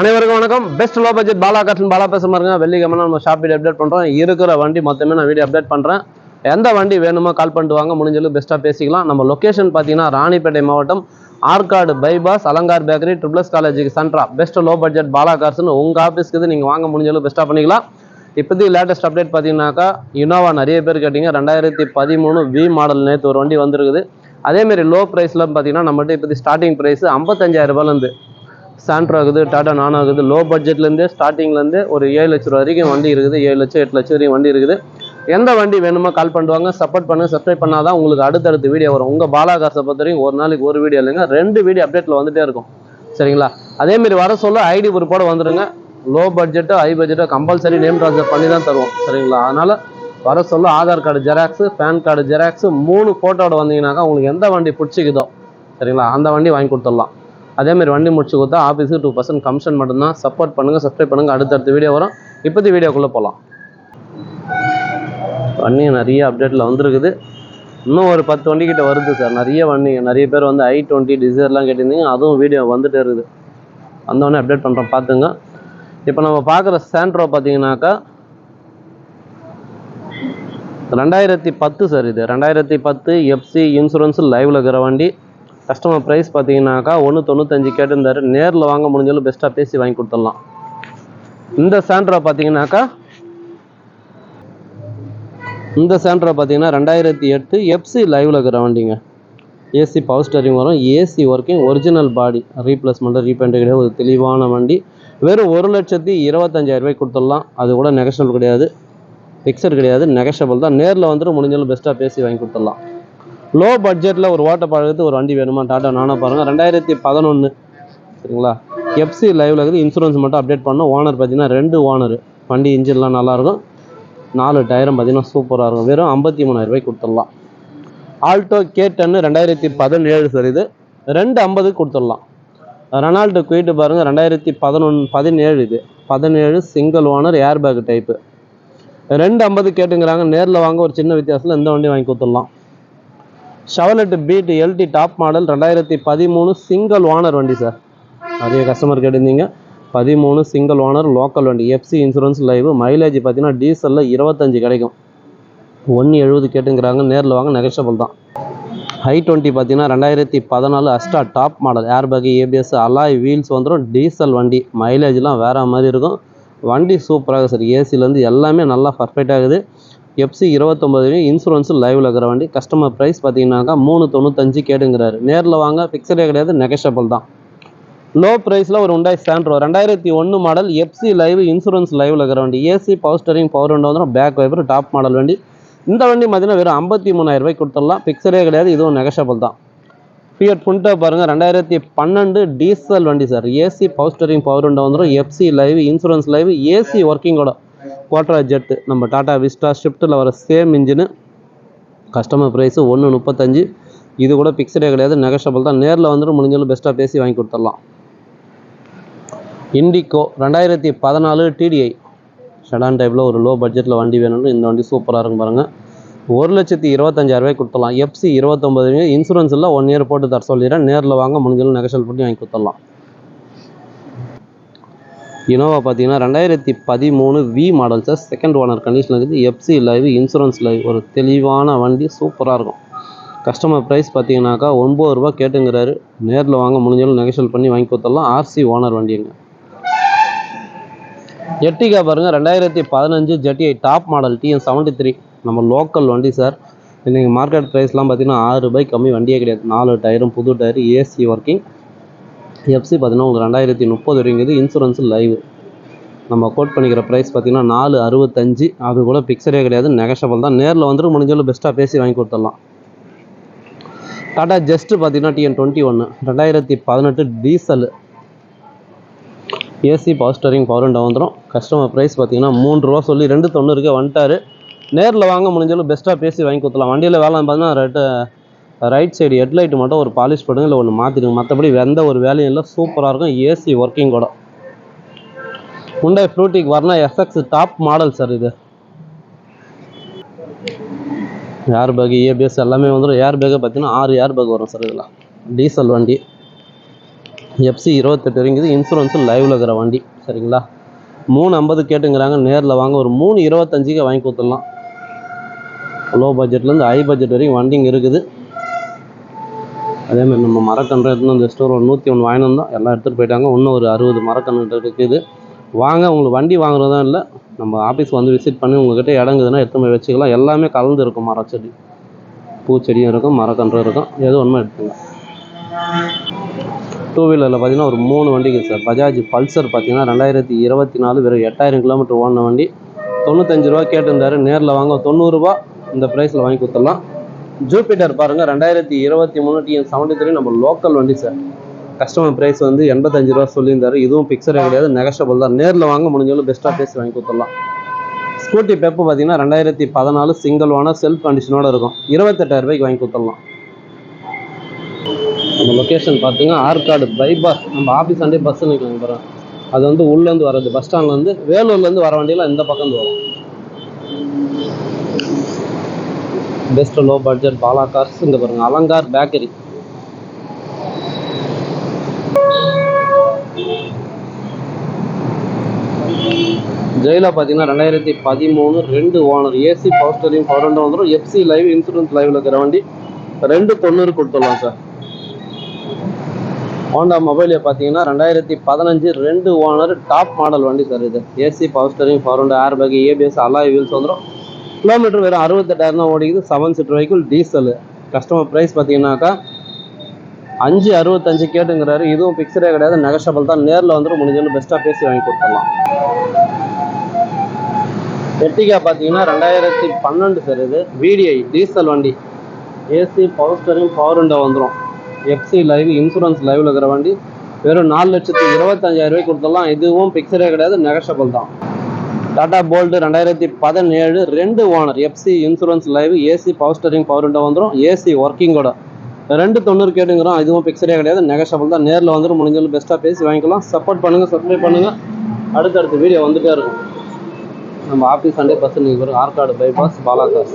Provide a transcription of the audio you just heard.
அனைவருக்கும் வணக்கம். Best low budget Bala காட்டன் பாலா பேச பாருங்க. வெள்ளிக்கிழமை நம்ம ஷாப் வீடியோ அப்டேட் பண்ணுறோம் இருக்கிற வண்டி மொத்தமே நான் வீடியோ அப்டேட் பண்ணுறேன் எந்த வண்டி வேணுமோ கால் பண்ணிட்டு வாங்க. முடிஞ்சளவு பெஸ்ட்டாக பேசிக்கலாம். நம்ம லொக்கேஷன் பார்த்தீங்கன்னா ராணிப்பேட்டை மாவட்டம் Arcot bypass Alankar bakery triples காலேஜுக்கு சென்ட்ரா பெஸ்ட் லோ பட்ஜெட் பாலா கார்ஸ்னு உங்கள் ஆஃபீஸ்க்கு நீங்கள் வாங்க. முடிஞ்சளவு பெஸ்ட்டாக பண்ணிக்கலாம். இப்போதைக்கு லேட்டஸ்ட் அப்டேட் பார்த்தீங்கன்னாக்கா இனோவா நிறைய பேர் கேட்டிங்க. ரெண்டாயிரத்தி பதிமூணு வி மாடல் நேற்று ஒரு வண்டி வந்திருக்குது. அதேமாரி லோ ப்ரைஸில் பார்த்தீங்கன்னா நம்மகிட்ட இப்போதைக்கு ஸ்டார்டிங் ப்ரைஸ் ஐம்பத்தஞ்சாயிரம் ரூபாயிலேருந்து சாண்ட்ரோ இருக்குது டாடா நானோ இருக்குது லோ பட்ஜெட்லேருந்தே ஸ்டார்டிங்லேருந்து ஒரு ஏழு லட்ச ரூபா வரைக்கும் வண்டி இருக்குது. ஏழு லட்சம் எட்டு லட்சம் வரைக்கும் வண்டி இருக்குது. எந்த வண்டி வேணுமோ கால் பண்ணுவாங்க சப்போர்ட் பண்ண சப்ஸ்கிரைப் பண்ணால் தான் உங்களுக்கு அடுத்தடுத்த வீடியோ வரும். உங்கள் பாலாகாசை பொறுத்த வரைக்கும் ஒரு நாளைக்கு ஒரு வீடியோ இல்லைங்க. ரெண்டு வீடியோ அப்டேட்டில் வந்துட்டே இருக்கும். சரிங்களா? அதேமாரி வர சொல்ல ஐடி பொறுப்போடு வந்துடுங்க லோ பட்ஜெட்டோ ஹை பட்ஜெட்டோ கம்பல்சரி நேம் ட்ரான்ஸ்ஃபர் பண்ணி தான் தருவோம். சரிங்களா? அதனால் வர சொல்ல Aadhaar card xerox PAN card xerox மூணு ஃபோட்டோட வந்தீங்கன்னாக்கா உங்களுக்கு எந்த வண்டி பிடிச்சிக்குதோ சரிங்களா? அந்த வண்டி வாங்கி கொடுத்துடலாம். அதேமாரி வண்டி முடிச்சு கொடுத்தா ஆஃபீஸுக்கு டூ பர்சன்ட் கமிஷன் மட்டும்தான். சப்போர்ட் பண்ணுங்கள் சப்ஸ்கிரைப் பண்ணுங்கள் அடுத்தடுத்த வீடியோ வரும். இப்போதி வீடியோக்குள்ளே போகலாம். வண்டி நிறைய அப்டேட்டில் வந்திருக்குது. இன்னும் ஒரு பத்து வண்டிக்கிட்ட வருது சார். நிறைய வண்டிங்க நிறைய பேர் வந்து ஐ டுவெண்ட்டி டிசைர்லாம் கேட்டிருந்தீங்க. அதுவும் வீடியோ வந்துட்டே இருக்குது. வந்தவொடனே அப்டேட் பண்ணுறோம் பார்த்துங்க. இப்போ நம்ம பார்க்குற சாண்ட்ரோ பார்த்தீங்கன்னாக்கா ரெண்டாயிரத்தி பத்து சார் இது. ரெண்டாயிரத்தி பத்து எஃப்சி இன்சூரன்ஸ் லைவில் இருக்கிற வண்டி. கஸ்டமர் ப்ரைஸ் பார்த்தீங்கன்னாக்கா ஒன்று தொண்ணூத்தஞ்சு கேட்டிருந்தார். நேரில் வாங்க முடிஞ்சாலும் பெஸ்ட்டாக பேசி வாங்கி கொடுத்துடலாம். இந்த சாண்ட்ரா பார்த்தீங்கன்னாக்கா இந்த சாண்ட்ரா பார்த்தீங்கன்னா ரெண்டாயிரத்தி எட்டு எஃப்சி லைவில் இருக்கிற வண்டிங்க. ஏசி பவர் ஸ்டேரிங் வரும். AC working original body replacement repaint கிடையாது. ஒரு தெளிவான வண்டி. வெறும் ஒரு லட்சத்தி இருபத்தஞ்சாயிரம் ரூபாய்க்கு கொடுத்துடலாம். அது கூட நெகஷபிள் கிடையாது. ஃபிக்ஸட் கிடையாது. நெகஷபிள் தான். நேரில் வந்துட்டு முடிஞ்சாலும் பெஸ்ட்டாக பேசி வாங்கி கொடுத்துடலாம். லோ பட்ஜெட்டில் ஒரு ஓட்ட பழகத்து ஒரு வண்டி வேணுமா? டாட்டா நானோ பாருங்கள் ரெண்டாயிரத்தி பதினொன்று சரிங்களா? எஃப்சி லைவில் இருக்குது. இன்சூரன்ஸ் மட்டும் அப்டேட் பண்ணோம் ஓனர் பார்த்தீங்கன்னா ரெண்டு ஓனர் வண்டி இன்ஜின்லாம் நல்லாயிருக்கும். நாலு டயரும் பார்த்தீங்கன்னா சூப்பராக இருக்கும். வெறும் ஐம்பத்தி மூணாயிரரூபாய்க்கு கொடுத்துடலாம். ஆல்டோ கே டென்னு ரெண்டாயிரத்தி பதினேழு சார் இது. ரெண்டு ஐம்பதுக்கு கொடுத்துடலாம். ரெனால்டு குயிட்டு பாருங்கள் ரெண்டாயிரத்தி பதினொன்று பதினேழு இது. பதினேழு single owner air bag type ரெண்டு ஐம்பது கேட்டுங்கிறாங்க. நேரில் வாங்க. ஒரு சின்ன வித்தியாசத்தில் இந்த வண்டி வாங்கி கொடுத்துடலாம். Chevrolet Beat LT top model ரெண்டாயிரத்தி பதிமூணு சிங்கிள் ஓனர் வண்டி சார் நிறைய கஸ்டமர் கேட்டிருந்தீங்க. பதிமூணு சிங்கிள் ஓனர் லோக்கல் வண்டி. எஃப்சி இன்சூரன்ஸ் லைவ் மைலேஜ் பார்த்தீங்கன்னா டீசலில் இருபத்தஞ்சு கிடைக்கும். ஒன்று எழுபது கேட்டுங்கிறாங்க. நேரில் வாங்க நெகஷபிள் தான். ஹை டுவெண்ட்டி பார்த்தீங்கன்னா ரெண்டாயிரத்தி பதினாலு Asta top model air bag ABS alloy wheels வந்துடும் டீசல் வண்டி. மைலேஜ்லாம் வேறு மாதிரி இருக்கும். வண்டி சூப்பராக சார் ஏசிலேருந்து எல்லாமே நல்லா பர்ஃபெக்ட் ஆகுது எஃப்சி இருபத்தொம்பதுலேயும் இன்சூரன்ஸும் லைவில் இருக்கிற வண்டி. கஸ்டமர் ப்ரைஸ் பார்த்தீங்கன்னாக்கா மூணு தொண்ணூத்தஞ்சு கேடுங்கிறாரு நேரில் வாங்க ஃபிக்ஸடே கிடையாது நெகஷபிள் தான். லோ ப்ரைஸில் ஒரு உண்டாய் சாண்ட்ரோ ரெண்டாயிரத்தி ஒன்று மாடல் எஃப்சி லைவ் இன்சூரன்ஸ் லைவில் இருக்கிற வண்டி. AC power steering power window வந்துடும் பேக் வைப்பர் டாப் மாடல் வண்டி. இந்த வண்டி பார்த்தீங்கன்னா வெறும் ஐம்பத்தி மூணாயிரம் ரூபாய் கொடுத்துடலாம். ஃபிக்ஸடே கிடையாது இதுவும் நெகஷபிள் தான். ஃபியட் புண்டோ பாருங்கள் ரெண்டாயிரத்தி பன்னெண்டு டீசல் வண்டி sir AC power steering power window வந்துடும் FC live insurance live AC ஒர்க்கிங்கோட Quadrajet நம்ம டாடா விஸ்டா ஷிஃப்ட்டில் வர சேம் இன்ஜினு கஸ்டமர் ப்ரைஸு ஒன்று முப்பத்தஞ்சு. இது கூட பிக்சடே கிடையாது நெகஷபிள் தான். நேரில் வந்துட்டு முடிஞ்சாலும் பெஸ்ட்டாக பேசி வாங்கி கொடுத்துடலாம். இண்டிகோ ரெண்டாயிரத்தி பதினாலு டிடிஐ ஷடான் டைப்பில் ஒரு லோ பட்ஜெட்டில் வண்டி வேணும்னு இந்த வண்டி சூப்பராக இருக்கும் பாருங்கள் ஒரு லட்சத்தி இருபத்தஞ்சாயிரரூபாய் கொடுத்துடலாம். எஃப்சி இருபத்தொம்பது இன்சூரன்ஸ் இல்லை ஒன் இயர் போட்டு தர சொல்லிடுறேன். நேரில் வாங்க முடிஞ்சாலும் நெகஷல் பண்ணி வாங்கி கொடுத்துடலாம். இனோவா பார்த்தீங்கன்னா ரெண்டாயிரத்தி பதிமூணு V model sir second owner கண்டிஷனில் இருக்குது. எஃப்சி லைவ் இன்சூரன்ஸ் லைவ் ஒரு தெளிவான வண்டி சூப்பராக இருக்கும். கஸ்டமர் ப்ரைஸ் பார்த்தீங்கன்னாக்கா ஒம்பது ரூபா கேட்டுங்கிறாரு. நேரில் வாங்க முடிஞ்சாலும் நெகஷியல் பண்ணி வாங்கி கொடுத்துடலாம். ஆர்சி ஓனர் வண்டிங்க. எட்டிகா பாருங்கள் ரெண்டாயிரத்தி பதினஞ்சு ZDI top model TN seventy three நம்ம லோக்கல் வண்டி சார் இன்றைக்கி மார்க்கெட் ப்ரைஸ்லாம் பார்த்தீங்கன்னா ஆறு ரூபாய் கம்மி வண்டியே கிடையாது. நாலு டயரும் புது டயர் ஏசி ஒர்க்கிங் எஃப்சி பார்த்தீங்கன்னா உங்களுக்கு ரெண்டாயிரத்தி முப்பது வரைங்குது இன்சூரன்ஸ் லைவ் நம்ம கோட் பண்ணிக்கிற ப்ரைஸ் பார்த்தீங்கன்னா நாலு அறுபத்தஞ்சு. அது கூட பிக்சரே கிடையாது நெகஷபிள் தான். நேரில் வந்துட்டு முடிஞ்சளவு பெஸ்ட்டாக பேசி வாங்கி கொடுத்துடலாம். டாடா ஜஸ்ட்டு பார்த்தீங்கன்னா டிஎன் டுவெண்ட்டி ஒன்று ரெண்டாயிரத்தி பதினெட்டு diesel AC power steering power window வந்துடும் கஸ்டமர் ப்ரைஸ் பார்த்தீங்கன்னா மூணு ரூபா சொல்லி ரெண்டு தொண்ணூறுக்கே வந்துட்டாரு. நேரில் வாங்க முடிஞ்சளவு பெஸ்ட்டாக பேசி வாங்கி கொடுத்துலாம் வண்டியில் வேலை பார்த்தீங்கன்னா ரெட்டு ரைட் சைடு ஹெட்லைட் மட்டும் ஒரு பாலிஷ் பண்ணுங்க இல்லை ஒன்று மாற்றிடுங்க மற்றபடி எந்த ஒரு வேலையும் இல்லை சூப்பராக இருக்கும். ஏசி ஒர்க்கிங் கூட. முண்டை ஃப்ரூட்டிக்கு வரணும் எஸ்எக்ஸ் டாப் மாடல் சார் இது. ஏர் பேக் ஏபிஎஸ் எல்லாமே வந்துடும் ஏர் பேக்கை பார்த்தீங்கன்னா ஆறு ஏர் பேக் வரும் சார் இதெல்லாம் டீசல் வண்டி. எஃப்சி இருபத்தெட்டு இருக்குது இன்சூரன்ஸும் லைவில் இருக்கிற வண்டி சரிங்களா? மூணு ஐம்பது கேட்டுங்கிறாங்க. நேரில் வாங்க. ஒரு மூணு இருபத்தஞ்சுக்கு வாங்கி கொடுத்துடலாம். லோ பட்ஜெட்லேருந்து ஹை பட்ஜெட் வரைக்கும் வண்டிங்க இருக்குது. அதே மாதிரி நம்ம மரக்கன்று எடுத்துன்னு இந்த ஸ்டோர் ஒரு நூற்றி ஒன்று வாங்கிட்டு வந்தோம். எல்லாம் எடுத்துகிட்டு போயிட்டாங்க. இன்னும் ஒரு அறுபது மரக்கன்று இருக்குது. வாங்க உங்களுக்கு வண்டி வாங்குறதா இல்லை நம்ம ஆஃபீஸ் வந்து விசிட் பண்ணி உங்கள்கிட்ட இடங்குதுன்னா எடுத்து போய் வச்சுக்கலாம். எல்லாமே கலந்து இருக்கும் மரச்செடி பூச்செடியும் இருக்கும் மரக்கன்றும் இருக்கும். எது ஒன்றுமே எடுத்துங்க டூ வீலரில் பார்த்தீங்கன்னா ஒரு மூணு வண்டிக்கு சார். பஜாஜ் பல்சர் பார்த்தீங்கன்னா ரெண்டாயிரத்தி இருபத்தி நாலு வெறும் எட்டாயிரம் கிலோமீட்டர் ஓடின வண்டி. தொண்ணூத்தஞ்சு ரூபா கேட்டிருந்தாரு. நேரில் வாங்க தொண்ணூறுரூவா இந்த ப்ரைஸில் வாங்கி கொடுத்துடலாம். ஜூபிட்டர் பாருங்கள் ரெண்டாயிரத்தி இருபத்தி மூணு டிஎன் செவன்ட்டி த்ரீ நம்ம லோக்கல் வண்டி சார் கஸ்டமர் ப்ரைஸ் வந்து எண்பத்தஞ்சு ரூபா சொல்லியிருந்தாரு. இதுவும் பிக்சரே கிடையாது நெகஷபிள் தான். நேரில் வாங்க முடிஞ்சாலும் பெஸ்ட்டாக பேசி வாங்கி கொடுத்துடலாம். ஸ்கூட்டி பெப்பு பார்த்தீங்கன்னா ரெண்டாயிரத்தி பதினாலு சிங்கிள் ஓனர் செல்ஃப் கண்டிஷனோட இருக்கும். இருபத்தெட்டாயிரம் ரூபாய்க்கு வாங்கி கொடுத்துடலாம். நம்ம லொக்கேஷன் பார்த்தீங்கன்னா ஆற்காடு பைபாஸ் நம்ம ஆஃபீஸ் அண்டே பஸ் நிற்கலாம் பாருங்க. அது வந்து உள்ளேருந்து வர்றது. பஸ் ஸ்டாண்ட்லேருந்து வேலூர்லேருந்து வர வண்டியெல்லாம் இந்த பக்கம் வரும். Best low budget Bala cars இங்கே பாருங்க. அலங்கார் பேக்கரி ஜெயிலில் பார்த்தீங்கன்னா ரெண்டாயிரத்தி பதிமூணு ரெண்டு owner AC power steering power ரெண்டு வந்துடும் எஃப்சி லைவ் இன்சூரன்ஸ் லைவ்ல இருக்கிற வண்டி. ரெண்டு தொண்ணூறு கொடுத்துடலாம் சார் ஹோண்டா மொபைல பார்த்தீங்கன்னா ரெண்டாயிரத்தி பதினஞ்சு ரெண்டு ஓனர் டாப் மாடல் வண்டி சார் இது. ஏசி பவர் ஸ்டேரிங் பவர் ரெண்டு air bag ABS alloy wheels வந்துடும் கிலோமீட்டர் வெறும் அறுபத்தெட்டாயிரம் தான் ஓடிக்குது. Seven seater vehicle diesel customer price பார்த்தீங்கன்னாக்கா அஞ்சு அறுபத்தஞ்சு கேட்டுங்கிறாரு. இதுவும் பிக்சரே கிடையாது. நெகஷபிள் தான். நேரில் வந்துட்டு முடிஞ்சோன்னு பெஸ்ட்டாக பேசி வாங்கி கொடுத்துடலாம். எட்டிகா பார்த்தீங்கன்னா ரெண்டாயிரத்தி பன்னெண்டு சார் இது. விடிஐ டீசல் வண்டி. AC power steering power window வந்துடும் எஃப்சி லைவ் இன்சூரன்ஸ் லைவில் இருக்கிற வண்டி. வெறும் நாலு லட்சத்தி இருபத்தஞ்சாயிரம் ரூபாய் கொடுத்துடலாம். இதுவும் பிக்சரே கிடையாது. நெகஷபிள் தான். டாடா போல்டு ரெண்டாயிரத்தி பதினேழு ரெண்டு owner FC insurance live AC power steering power window வந்துடும் ஏசி ஒர்க்கிங்கோட ரெண்டு தொண்ணூறு கேட்டுங்கிறோம். இதுவும் பிக்சரே கிடையாது. நெகஷபிள் தான். நேரில் வந்துடும் முடிஞ்சாலும் பெஸ்ட்டாக பேசி வாங்கிக்கலாம். சப்போர்ட் பண்ணுங்கள் சப்ஸ்கிரைப் பண்ணுங்கள் அடுத்தடுத்த வீடியோ வந்துட்டே இருக்கும். நம்ம ஆஃபீஸ் சண்டே பஸ் நீங்கள் ஆற்காடு பைபாஸ் பாலாகாஸ்